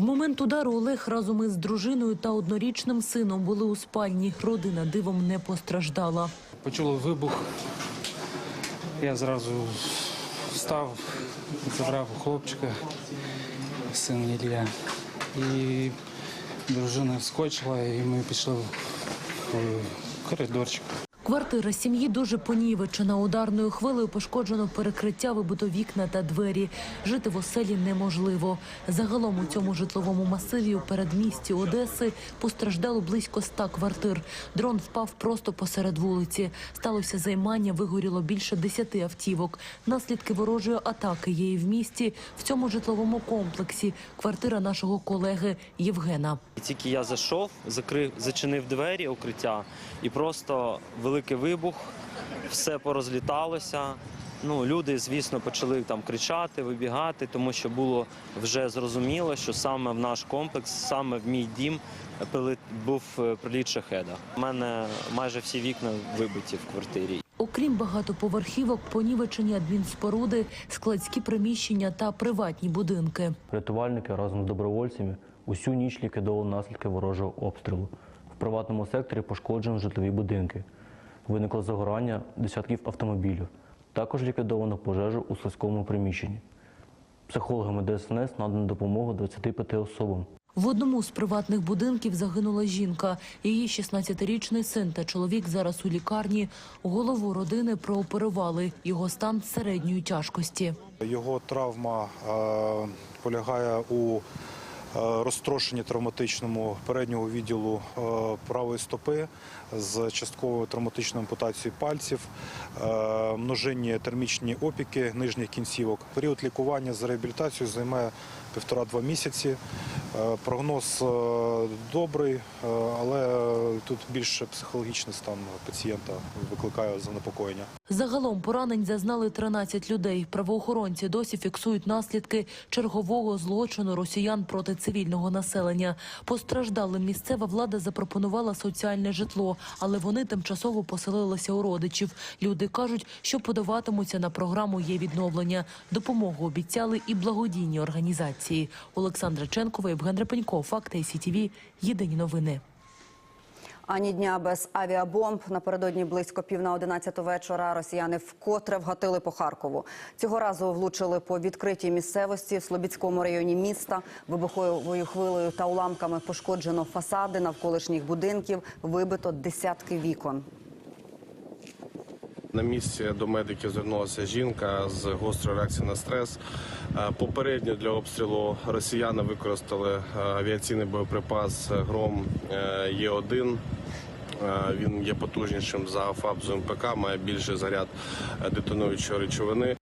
В момент удару Олег разом із дружиною та однорічним сином були у спальні. Родина дивом не постраждала. Почули вибух. Я зразу встав, забрав хлопчика, син Ілля. І дружина вскочила, і ми пішли в коридорчик. Квартира сім'ї дуже понівечена. Ударною хвилею пошкоджено перекриття, вибито вікна та двері. Жити в оселі неможливо. Загалом у цьому житловому масиві у передмісті Одеси постраждало близько ста квартир. Дрон впав просто посеред вулиці. Сталося займання, вигоріло більше десяти автівок. Наслідки ворожої атаки є і в місті. В цьому житловому комплексі квартира нашого колеги Євгена. Тільки я зайшов, закрив, зачинив двері укриття, і просто великий вибух, все порозліталося. Ну, люди, звісно, почали там кричати, вибігати, тому що було вже зрозуміло, що саме в наш комплекс, саме в мій дім був е, приліт шахеда. У мене майже всі вікна вибиті в квартирі. Окрім багатоповерхівок, понівечені адмінспоруди, складські приміщення та приватні будинки. Рятувальники разом з добровольцями усю ніч ліквідовували наслідки ворожого обстрілу. В приватному секторі пошкоджено житлові будинки. Виникло загорання десятків автомобілів. Також ліквідовано пожежу у складському приміщенні. Психологами ДСНС надано допомогу 25 особам. В одному з приватних будинків загинула жінка. Її 16-річний син та чоловік зараз у лікарні. Голову родини прооперували. Його стан середньої тяжкості. Його травма е, полягає у розтрошенні травматичному переднього відділу е, правої стопи з частковою травматичною ампутацією пальців, е, множинні термічні опіки нижніх кінцівок. Період лікування з реабілітацією займе півтора-два місяці. Е, Прогноз е, добрий, е, але тут більше психологічний стан пацієнта викликає занепокоєння. Загалом поранень зазнали 13 людей. Правоохоронці досі фіксують наслідки чергового злочину росіян проти цивільного населення. Постраждалим місцева влада запропонувала соціальне житло, але вони тимчасово поселилися у родичів. Люди кажуть, що подаватимуться на програму є відновлення. Допомогу обіцяли і благодійні організації. Олександра Ченкова, Євген Репенько, Факти СІТВ. Єдині новини. Ані дня без авіабомб. Напередодні близько пів на одинадцяту вечора росіяни вкотре вгатили по Харкову. Цього разу влучили по відкритій місцевості в Слобідському районі міста. Вибуховою хвилею та уламками пошкоджено фасади навколишніх будинків, вибито десятки вікон. На місці до медиків звернулася жінка з гострою реакцією на стрес. Е, Попередньо для обстрілу росіяни використали е, авіаційний боєприпас Гром е, Є1. Е, Він є потужнішим за ФАБ з МПК, має більший заряд детонуючої речовини.